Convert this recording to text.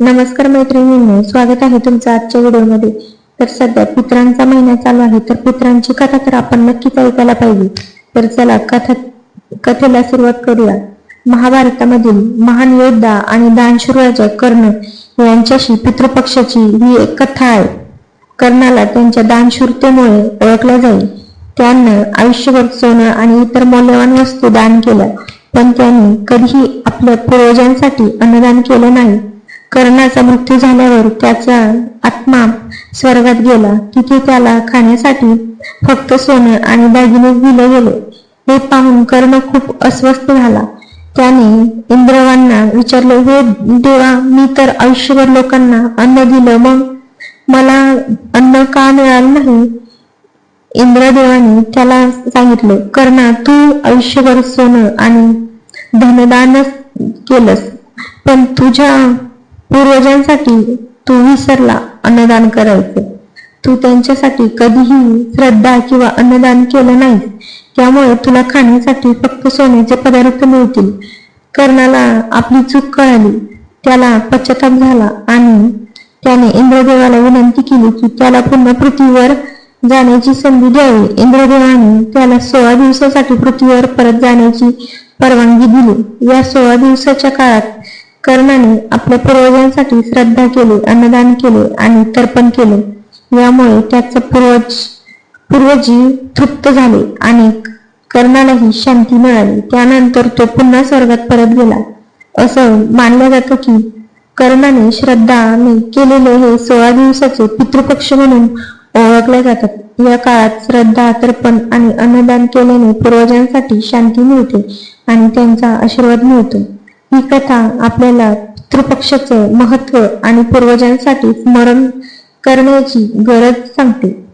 नमस्कार मैत्रिणींनो स्वागत आहे तुमचं आजच्या व्हिडिओमध्ये. तर सध्या पुत्रांचा महिना चालू आहे तर पुत्रांची कथा तर आपण नक्कीच ऐकायला पाहिजे. तर चला कथा कथेला सुरुवात करूया. महाभारतामधील महान योद्धा आणि दानशूर राजा कर्ण यांच्याशी पितृपक्षाची ही एक कथा आहे. कर्णाला त्यांच्या दानशूरतेमुळे ओळखलं जाईल. त्यांना आयुष्यभर सोनं आणि इतर मौल्यवान वस्तू दान केल्या पण त्यांनी कधीही आपल्या पूर्वजांसाठी अन्नदान केलं नाही. कर्णाचा मृत्यू झाल्यावर त्याचा आत्मा स्वर्गात गेला. तिथे त्याला खाण्यासाठी फक्त सोनं आणि दागिने दिले गेले. हे पाहून कर्ण खूप अस्वस्थ झाला. त्याने इंद्रवांना विचारले हे देवा मी तर आयुष्यभर लोकांना अन्न दिलं. मग मला अन्न का मिळालं नाही? इंद्रदेवाने त्याला सांगितले कर्णा तू आयुष्यभर सोनं आणि धनदानच केलंस पण तुझ्या पूर्वजांसाठी तू विसरला अन्नदान करायचे. तू त्यांच्यासाठी कधीही श्रद्धा किंवा अन्नदान केलं नाही. त्यामुळे तुला खाण्यासाठी फक्त सोन्याचे पदार्थ मिळतील. कर्णाला आपली चूक कळाली. त्याला पश्चाताप झाला आणि त्याने इंद्रदेवाला विनंती केली की त्याला पुन्हा पृथ्वीवर जाण्याची संधी द्यावी. इंद्रदेवाने त्याला सोळा दिवसासाठी पृथ्वीवर परत जाण्याची परवानगी दिली. या सोळा दिवसाच्या काळात कर्णाने आपल्या पूर्वजांसाठी श्रद्धा केली अन्नदान केले आणि तर्पण केले. यामुळे त्याचा पूर्वज पूर्वजी तृप्त झाले आणि कर्णालाही शांती मिळाली. त्यानंतर तो पुन्हा स्वर्गात परत गेला. असं मानलं जातं की कर्णाने श्रद्धाने केलेले हे सोळा दिवसाचे पितृपक्ष म्हणून ओळखले जातात. या काळात श्रद्धा तर्पण आणि अन्नदान केल्याने पूर्वजांसाठी शांती मिळते आणि त्यांचा आशीर्वाद मिळतो. ही कथा आपल्याला पितृपक्षाचे महत्त्व आणि पूर्वजांसाठी स्मरण करण्याची गरज सांगते.